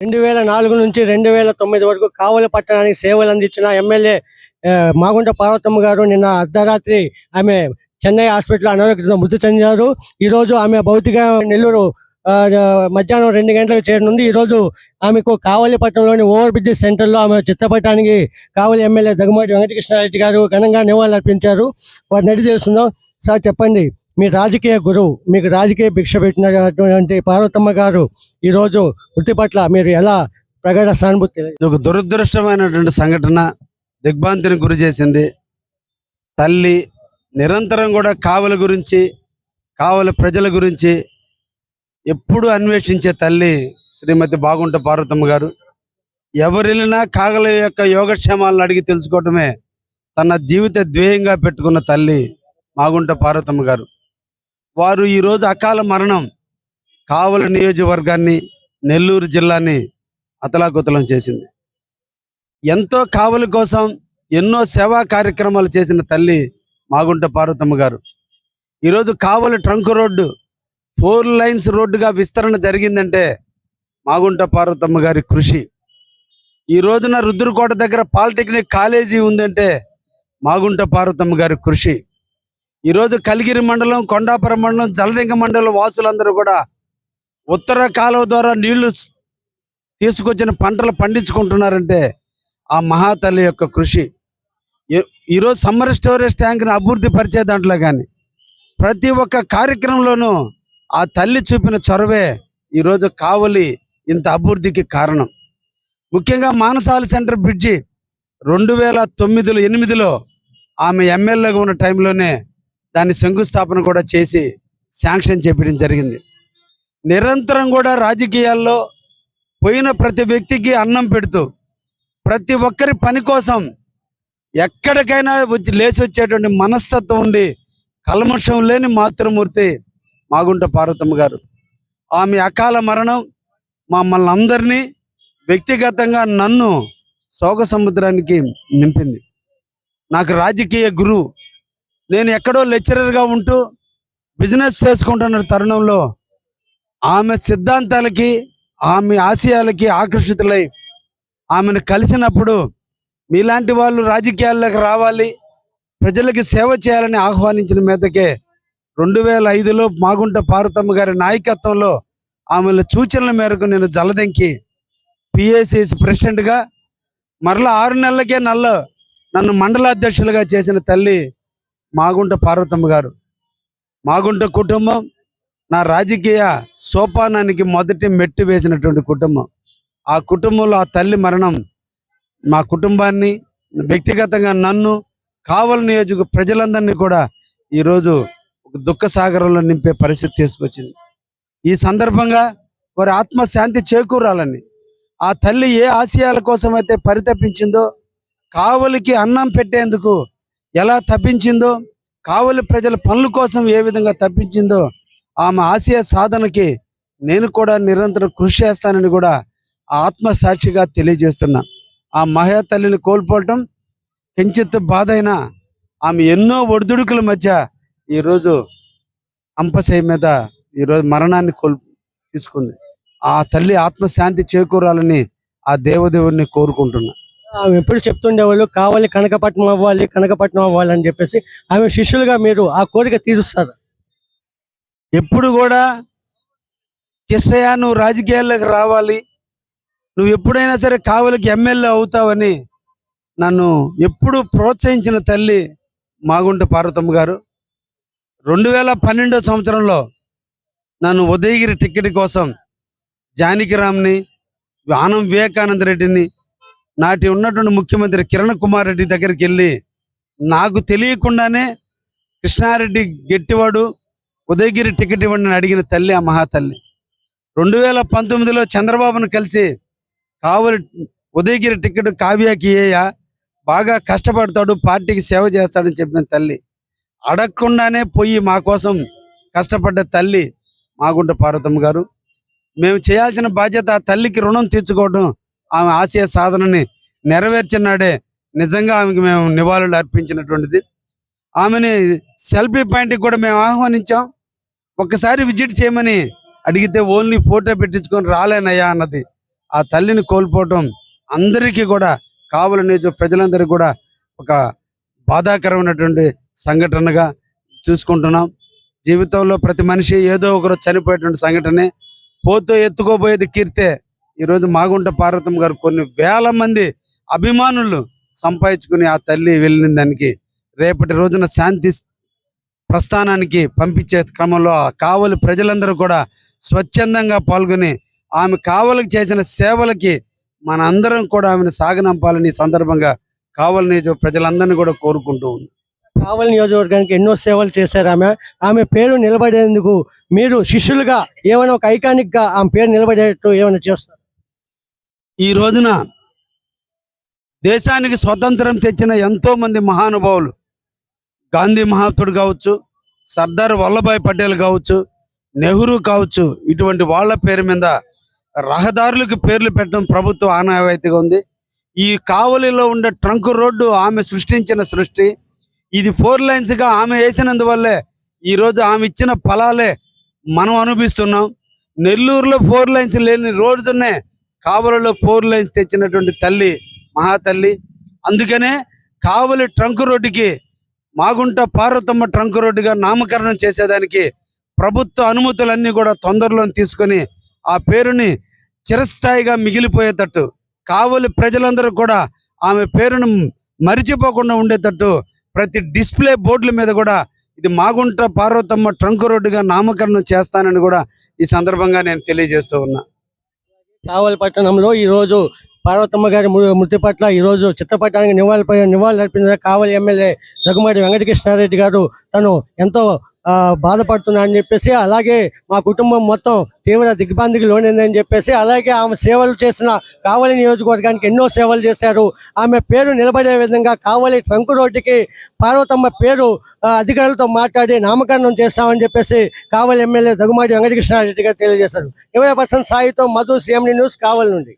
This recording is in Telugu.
రెండు వేల నాలుగు నుంచి రెండు వేల తొమ్మిది వరకు కావలి పట్టణానికి సేవలు అందించిన ఎమ్మెల్యే మాగుంట పార్వతమ్మ గారు నిన్న అర్ధరాత్రి ఆమె చెన్నై హాస్పిటల్ అనారోగ్యంతో మృతి చెందారు. ఈ రోజు ఆమె భౌతిక నెల్లూరు మధ్యాహ్నం రెండు గంటలకు చేరనుంది. ఈ రోజు ఆమెకు కావలిపట్నంలోని ఓవర్ బ్రిడ్జ్ సెంటర్లో ఆమె చిత్రపటానికి కావలి ఎమ్మెల్యే దగ్గుమాటి వెంకటకృష్ణారెడ్డి గారు ఘనంగా నివాళులర్పించారు. వారిని అడిగి తెలుస్తుందాం సార్ చెప్పండి. మీ రాజకీయ గురువు మీకు రాజకీయ భిక్ష పెట్టినటువంటి పార్వతమ్మ గారు ఈ రోజు పట్ల మీరు ఎలా ప్రగాఢ సానుభూతి ఇది ఒక దురదృష్టమైనటువంటి సంఘటన దిగ్భాంతిని గురి చేసింది. తల్లి నిరంతరం కూడా కావల గురించి కావల ప్రజల గురించి ఎప్పుడు అన్వేషించే తల్లి శ్రీమతి బాగుంట పార్వతమ్మ గారు. ఎవరిల్లినా కాగల యొక్క యోగక్షేమాలను అడిగి తెలుసుకోవటమే తన జీవిత ధ్యేయంగా పెట్టుకున్న తల్లి మాగుంట పార్వతమ్మ గారు. వారు ఈరోజు అకాల మరణం కావల నియోజకవర్గాన్ని నెల్లూరు జిల్లాని అతలాకుతలం చేసింది. ఎంతో కావలి కోసం ఎన్నో సేవా కార్యక్రమాలు చేసిన తల్లి మాగుంట పార్వతమ్మ గారు. ఈరోజు Kavali trunk road four lines రోడ్డుగా విస్తరణ జరిగిందంటే మాగుంట పార్వతమ్మ గారి కృషి. ఈ రోజున రుద్రకోట దగ్గర పాలిటెక్నిక్ కాలేజీ ఉందంటే మాగుంట పార్వతమ్మ గారి కృషి. ఈరోజు కలిగిరి మండలం కొండాపురం మండలం జలదింగ మండలం వాసులందరూ కూడా ఉత్తర కాలువ ద్వారా నీళ్ళు తీసుకొచ్చిన పంటలు పండించుకుంటున్నారంటే ఆ మహాతల్లి యొక్క కృషి. ఈ- ఈరోజు సమ్మర్ స్టోరేజ్ ట్యాంక్ని అభివృద్ధి పరిచే దాంట్లో కానీ ప్రతి ఒక్క కార్యక్రమంలోనూ ఆ తల్లి చూపిన చొరవే ఈరోజు కావలి ఇంత అభివృద్ధికి కారణం. ముఖ్యంగా మానసాల సెంటర్ బ్రిడ్జి రెండు వేల తొమ్మిదిలో ఎనిమిదిలో ఆమె ఎమ్మెల్యేగా ఉన్న టైంలోనే దాన్ని శంకుస్థాపన కూడా చేసి శాంక్షన్ చేపించడం జరిగింది. నిరంతరం కూడా రాజకీయాల్లో పోయిన ప్రతి వ్యక్తికి అన్నం పెడుతూ ప్రతి ఒక్కరి పని కోసం ఎక్కడికైనా వచ్చి లేచి వచ్చేటువంటి మనస్తత్వం ఉండి కల్మషం లేని మాతృమూర్తి మాగుంట పార్వతమ్మ గారు. ఆమె అకాల మరణం మమ్మల్ని అందరినీ వ్యక్తిగతంగా నన్ను శోక సముద్రానికి నింపింది. నాకు రాజకీయ గురువు నేను ఎక్కడో లెక్చరర్గా ఉంటూ బిజినెస్ చేసుకుంటున్న తరుణంలో ఆమె సిద్ధాంతాలకి ఆమె ఆశయాలకి ఆకర్షితులై ఆమెను కలిసినప్పుడు మీలాంటి వాళ్ళు రాజకీయాల్లోకి రావాలి ప్రజలకి సేవ చేయాలని ఆహ్వానించిన మీదకే రెండు వేల ఐదులో మాగుంట పార్వతమ్మ గారి నాయకత్వంలో ఆమెల సూచనల మేరకు నేను జలదెంకి పిఏసిఎస్ ప్రెసిడెంట్గా మరలా ఆరు నెలలకే నల్ల నన్ను మండలాధ్యక్షులుగా చేసిన తల్లి మాగుంట పార్వతమ్మ గారు. మాగుంట కుటుంబం నా రాజకీయ సోపానానికి మొదటి మెట్టు వేసినటువంటి కుటుంబం. ఆ కుటుంబంలో ఆ తల్లి మరణం మా కుటుంబాన్ని వ్యక్తిగతంగా నన్ను కావలి నియోజక ప్రజలందరినీ కూడా ఈరోజు ఒక దుఃఖ సాగరంలో నింపే పరిస్థితి తీసుకొచ్చింది. ఈ సందర్భంగా వారి ఆత్మశాంతి చేకూరాలని ఆ తల్లి ఏ ఆశయాల కోసం అయితే పరితపించిందో కావలికి అన్నం పెట్టేందుకు ఎలా తప్పించిందో కావలి ప్రజల పనుల కోసం ఏ విధంగా తప్పించిందో ఆమె ఆశయ సాధనకి నేను కూడా నిరంతరం కృషి చేస్తానని కూడా ఆ ఆత్మసాక్షిగా తెలియజేస్తున్నా. ఆ మహా తల్లిని కోల్పోవటం కించిత్ బాధ అయినా ఆమె ఎన్నో ఒడిదుడుకుల మధ్య ఈరోజు అంపశయ మీద ఈరోజు మరణాన్ని కోల్ తీసుకుంది. ఆ తల్లి ఆత్మశాంతి చేకూరాలని ఆ దేవదేవుడిని కోరుకుంటున్నా. ఆమె ఎప్పుడు చెప్తుండేవాళ్ళు కావాలి కనకపట్నం అవ్వాలి కనకపట్నం అవ్వాలి అని చెప్పేసి ఆమె శిష్యులుగా మీరు ఆ కోరిక తీరుస్తారు. ఎప్పుడు కూడా కిష్టయ్య నువ్వు రాజకీయాల్లోకి రావాలి. నువ్వు ఎప్పుడైనా సరే కావలికి ఎమ్మెల్యే అవుతావని నన్ను ఎప్పుడు ప్రోత్సహించిన తల్లి మాగుంట పార్వతమ్మ గారు. రెండు వేల పన్నెండో సంవత్సరంలో నన్ను ఉదయగిరి టికెట్ కోసం జానకిరామ్ని ఆనం వివేకానంద రెడ్డిని నాటి ఉన్నటువంటి ముఖ్యమంత్రి కిరణ్ కుమార్ రెడ్డి దగ్గరికి వెళ్ళి నాకు తెలియకుండానే కృష్ణారెడ్డి గట్టివాడు ఉదయగిరి టికెట్ ఇవ్వండి అని అడిగిన తల్లి ఆ మహాతల్లి. రెండు వేల పంతొమ్మిదిలో చంద్రబాబును కలిసి కావలి ఉదయగిరి టికెట్ కావ్యాకి ఏయా బాగా కష్టపడతాడు పార్టీకి సేవ చేస్తాడని చెప్పిన తల్లి. అడగకుండానే పోయి మా కోసం కష్టపడ్డ తల్లి మాగుంట పార్వతమ్మ గారు. మేము చేయాల్సిన బాధ్యత ఆ తల్లికి రుణం తీర్చుకోవడం ఆమె ఆశయ సాధనని నెరవేర్చినాడే నిజంగా ఆమెకి మేము నివాళులు అర్పించినటువంటిది. ఆమెని సెల్ఫీ పాయింట్కి కూడా మేము ఆహ్వానించాం. ఒక్కసారి విజిట్ చేయమని అడిగితే ఓన్లీ ఫోటో పెట్టించుకొని రాలేనయ్యా అన్నది. ఆ తల్లిని కోల్పోవటం అందరికీ కూడా కావలి నియోజక ప్రజలందరికీ కూడా ఒక బాధాకరమైనటువంటి సంఘటనగా చూసుకుంటున్నాం. జీవితంలో ప్రతి మనిషి ఏదో ఒకరు చనిపోయేటువంటి సంఘటనే పోతూ ఎత్తుకోబోయేది కీర్తే. ఈరోజు మాగుంట పార్వతమ్మ గారు కొన్ని వేల మంది అభిమానులు సంపాదించుకుని ఆ తల్లి వెళ్ళిన దానికి రేపటి రోజున శాంతి ప్రస్థానానికి పంపించే క్రమంలో ఆ కావలి ప్రజలందరూ కూడా స్వచ్ఛందంగా పాల్గొని ఆమె కావలికి చేసిన సేవలకి మన అందరం కూడా ఆమెను సాగనంపాలని సందర్భంగా కావలి నియోజక ప్రజలందరినీ కూడా కోరుకుంటూ ఉంది కావలి నియోజకవర్గానికి ఎన్నో సేవలు చేశారు ఆమె. ఆమె పేరు నిలబడేందుకు మీరు శిష్యులుగా ఏమైనా ఒక ఐకానిక్గా ఆమె పేరు నిలబడేట్టు ఏమైనా చేస్తారు? ఈ రోజున దేశానికి స్వతంత్రం తెచ్చిన ఎంతో మంది మహానుభావులు. గాంధీ మహాత్ముడు కావచ్చు సర్దార్ వల్లభాయ్ పటేల్ కావచ్చు నెహ్రూ కావచ్చు ఇటువంటి వాళ్ళ పేరు మీద రహదారులకు పేర్లు పెట్టడం ప్రభుత్వం ఆనవాయితీగా ఉంది. ఈ కావలిలో ఉండే ట్రంక్ రోడ్డు ఆమె సృష్టించిన సృష్టి. ఇది ఫోర్ లైన్స్గా ఆమె వేసినందువల్లే ఈరోజు ఆమె ఇచ్చిన ఫలాలే మనం అనుభవిస్తున్నాం. నెల్లూరులో ఫోర్ లైన్స్ లేని రోజునే కావలిలో ఫోర్ లైన్స్ తెచ్చినటువంటి తల్లి మహాతల్లి. అందుకనే కావలి ట్రంక్ రోడ్డుకి మాగుంట పార్వతమ్మ ట్రంక్ రోడ్డుగా నామకరణం చేసేదానికి ప్రభుత్వ అనుమతులన్నీ కూడా తొందరలో తీసుకొని ఆ పేరుని చిరస్థాయిగా మిగిలిపోయేటట్టు కావలి ప్రజలందరూ కూడా ఆమె పేరును మరిచిపోకుండా ఉండేటట్టు ప్రతి డిస్ప్లే బోర్డుల మీద కూడా ఇది మాగుంట పార్వతమ్మ ట్రంక్ రోడ్డుగా నామకరణం చేస్తానని కూడా ఈ సందర్భంగా నేను తెలియజేస్తూ ఉన్నా. కావలి పట్టణంలో ఈ రోజు పార్వతమ్మ గారి మృతి పట్ల ఈ రోజు చిత్రపటానికి నివాళులపై నివాళులు అర్పించిన కావలి ఎమ్మెల్యే రఘుమడి వెంకటకృష్ణారెడ్డి గారు తను ఎంతో బాధపడుతున్నా అని చెప్పేసి అలాగే మా కుటుంబం మొత్తం తీవ్ర దిగ్భ్రాంతికి లోనిందని చెప్పేసి అలాగే ఆమె సేవలు చేసిన కావలి నియోజకవర్గానికి ఎన్నో సేవలు చేశారు. ఆమె పేరు నిలబడే విధంగా కావలి ట్రంక్ రోడ్డుకి పార్వతమ్మ పేరు అధికారులతో మాట్లాడి నామకరణం చేస్తామని చెప్పేసి కావలి ఎమ్మెల్యే దగ్గుమాటి వెంకటకృష్ణారెడ్డి గారు తెలియజేశారు. ఇరవై పర్సెంట్ సాయితో మధు సీఎండి న్యూస్ కావలి నుండి.